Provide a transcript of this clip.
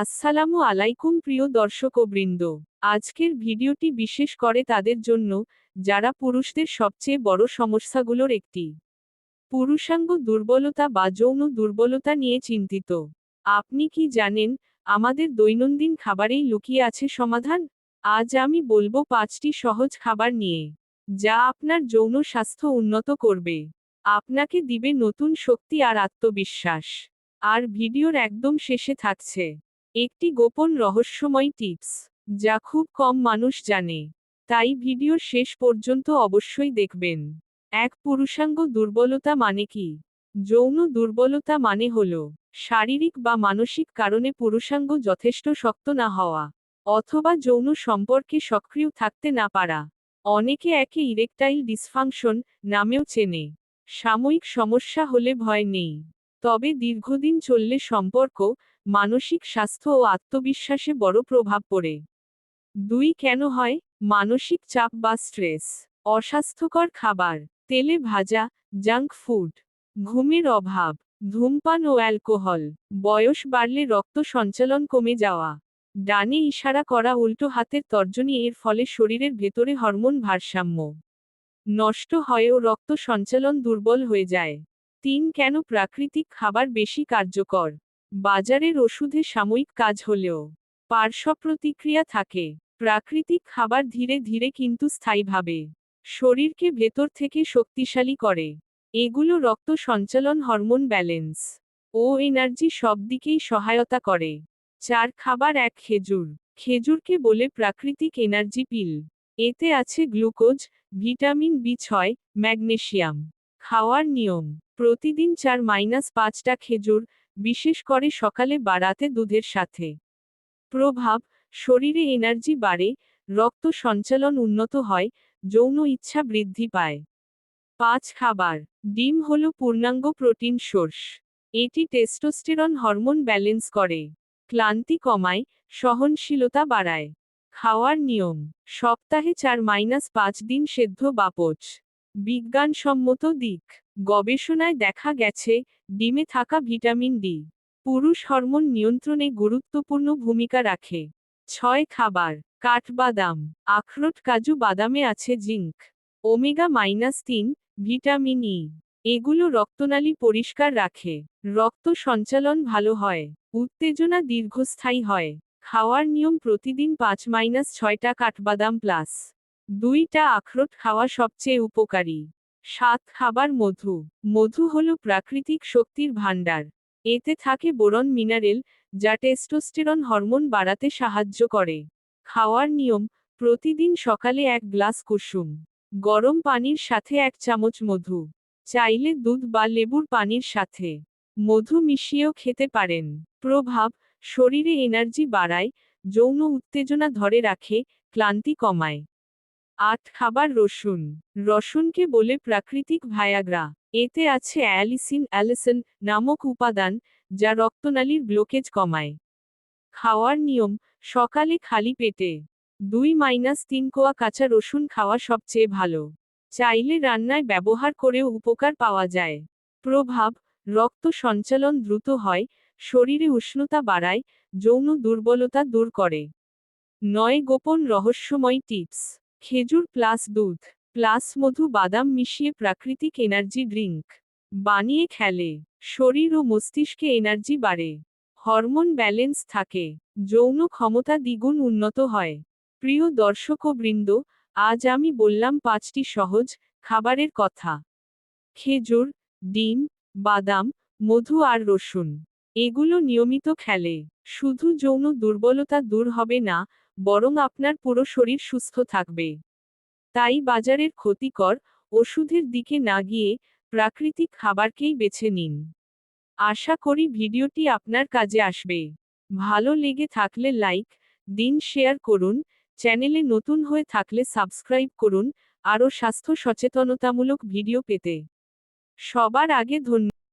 আসসালামু আলাইকুম প্রিয় দর্শকবৃন্দ। আজকের ভিডিওটি বিশেষ করে তাদের জন্য, যারা পুরুষদের সবচেয়ে বড় সমস্যাগুলোর একটি। পুরুষাঙ্গ দুর্বলতা বা যৌন দুর্বলতা নিয়ে চিন্তিত। আপনি কি জানেন, আমাদের দৈনন্দিন খাবারেই লুকিয়ে আছে সমাধান? আজ আমি বলব পাঁচটি সহজ খাবার নিয়ে, যা আপনার যৌন স্বাস্থ্য উন্নত করবে। আপনাকে দিবে নতুন শক্তি আর আত্মবিশ্বাস। আর ভিডিওর একদম শেষে থাকছে। একটি গোপন রহস্যময় টিপস, যা খুব কম মানুষ জানে। তাই ভিডিও শেষ পর্যন্ত অবশ্যই দেখবেন। এক পুরুষাঙ্গ দুর্বলতা মানে কি? যৌন দুর্বলতা মানে হল, শারীরিক বা মানসিক কারণে পুরুষাঙ্গ যথেষ্ট শক্ত না হওয়া, অথবা যৌন সম্পর্কে সক্রিয় থাকতে না পারা। অনেকে একে ইরেকটাইল ডিসফাংশন নামেও চেনে। সাময়িক সমস্যা হলে ভয় নেই। তবে দীর্ঘদিন চললে সম্পর্ক মানসিক স্বাস্থ্য ও আত্মবিশ্বাসে বড় প্রভাব পড়ে। দুই, কেন হয়? মানসিক চাপ বা স্ট্রেস। অস্বাস্থ্যকর খাবার, তেলে ভাজা, জাঙ্ক ফুড। ঘুমের অভাব, ধূমপান ও অ্যালকোহল। বয়স বাড়লে রক্ত সঞ্চালন কমে যাওয়া। ডানে ইশারা করা উল্টো হাতের তর্জনী এর ফলে শরীরের ভেতরে হরমোন ভারসাম্য নষ্ট হয় ও রক্ত সঞ্চালন দুর্বল হয়ে যায়। তিন, কেন প্রাকৃতিক খাবার বেশি কার্যকর? বাজারের ওষুধে সাময়িক কাজ হলেও পার্শ্ব প্রতিক্রিয়া থাকে। প্রাকৃতিক খাবার ধীরে ধীরে কিন্তু স্থায়ীভাবে শরীরকে ভেতর থেকে শক্তিশালী করে। এগুলো রক্ত সঞ্চালন, হরমোন ব্যালেন্স ও এনার্জি সব দিকেই সহায়তা করে। চার খাবার, এক খেজুর। খেজুরকে বলে প্রাকৃতিক এনার্জি পিল। এতে আছে গ্লুকোজ, ভিটামিন বি ছয় ম্যাগনেশিয়াম খাওয়ার নিয়ম। প্রতিদিন চার মাইনাস পাঁচটা খেজুর বিশেষ করে সকালে বা রাতে দুধের সাথে। প্রভাব, শরীরে এনার্জি বাড়ে, রক্ত সঞ্চালন উন্নত হয়, যৌন ইচ্ছা বৃদ্ধি পায়। পাঁচ খাবার, ডিম হল পূর্ণাঙ্গ প্রোটিন সোর্স। এটি টেস্টোস্টেরন হরমোন ব্যালেন্স করে, ক্লান্তি কমায়, সহনশীলতা বাড়ায়। খাওয়ার নিয়ম, সপ্তাহে চার মাইনাস পাঁচ দিন সেদ্ধ বাপচ বিজ্ঞানসম্মত দিক। গবেষণায় দেখা গেছে, ডিমে থাকা ভিটামিন ডি, পুরুষ হরমোন নিয়ন্ত্রণে গুরুত্বপূর্ণ ভূমিকা রাখে। ছয় খাবার, কাঠবাদাম, আখরোট, কাজু, বাদামে আছে জিঙ্ক, ওমেগা মাইনাস তিন, ভিটামিন ই, এগুলো রক্তনালী পরিষ্কার রাখে। রক্ত সঞ্চালন ভালো হয়, উত্তেজনা দীর্ঘস্থায়ী হয়, খাওয়ার নিয়ম প্রতিদিন পাঁচ মাইনাস ছয়টা কাঠবাদাম প্লাস দুইটা আখরোট খাওয়া সবচেয়ে উপকারী। সাত খাবার মধু। মধু হল প্রাকৃতিক শক্তির ভাণ্ডার। এতে থাকে বোরন মিনারেল, যা টেস্টোস্টেরন হরমোন বাড়াতে সাহায্য করে। খাওয়ার নিয়ম, প্রতিদিন সকালে এক গ্লাস কুসুম, গরম পানির সাথে এক চামচ মধু, চাইলে দুধ বা লেবুর পানির সাথে। মধু মিশিয়েও খেতে পারেন। প্রভাব, শরীরে এনার্জি বাড়ায়, যৌন উত্তেজনা ধরে রাখে, ক্লান্তি কমায়। আট খাবার রসুন। রসুনকে বলে প্রাকৃতিক ভায়াগ্রা। এতে আছে অ্যালিসিন অ্যালিসন নামক উপাদান যা রক্তনালীর ব্লকেজ কমায়। খাওয়ার নিয়ম, সকালে খালি পেটে। দুই মাইনাস তিন কোয়া কাঁচা রসুন খাওয়া সবচেয়ে ভালো। চাইলে রান্নায় ব্যবহার করেও উপকার পাওয়া যায়। প্রভাব, রক্ত সঞ্চালন দ্রুত হয়, শরীরে উষ্ণতা বাড়ায়, যৌন দুর্বলতা দূর করে। নয় গোপন রহস্যময় টিপস। খেজুর প্লাস দুধ, প্লাস মধু বাদাম মিশিয়ে প্রাকৃতিক এনার্জি ড্রিঙ্ক বানিয়ে খেলে, শরীর ও মস্তিষ্কে এনার্জি বাড়ে। হরমোন ব্যালেন্স থাকে, যৌন ক্ষমতা দ্বিগুণ উন্নত হয়। প্রিয় দর্শক ও বৃন্দ আজ আমি বললাম পাঁচটি সহজ খাবারের কথা। খেজুর, ডিম, বাদাম, মধু আর রসুন। এগুলো নিয়মিত খেলে। শুধু যৌন দুর্বলতা দূর হবে না, বরং আপনার পুরো শরীর সুস্থ থাকবে। তাই বাজারের ক্ষতিকর ওষুধের দিকে না গিয়ে প্রাকৃতিক খাবারকেই বেছে নিন। আশা করি ভিডিওটি আপনার কাজে আসবে। ভালো লেগে থাকলে লাইক, দিন শেয়ার করুন, চ্যানেলে নতুন হয়ে থাকলে সাবস্ক্রাইব করুন, আরও স্বাস্থ্য সচেতনতামূলক ভিডিও পেতে। সবার আগে ধন্যবাদ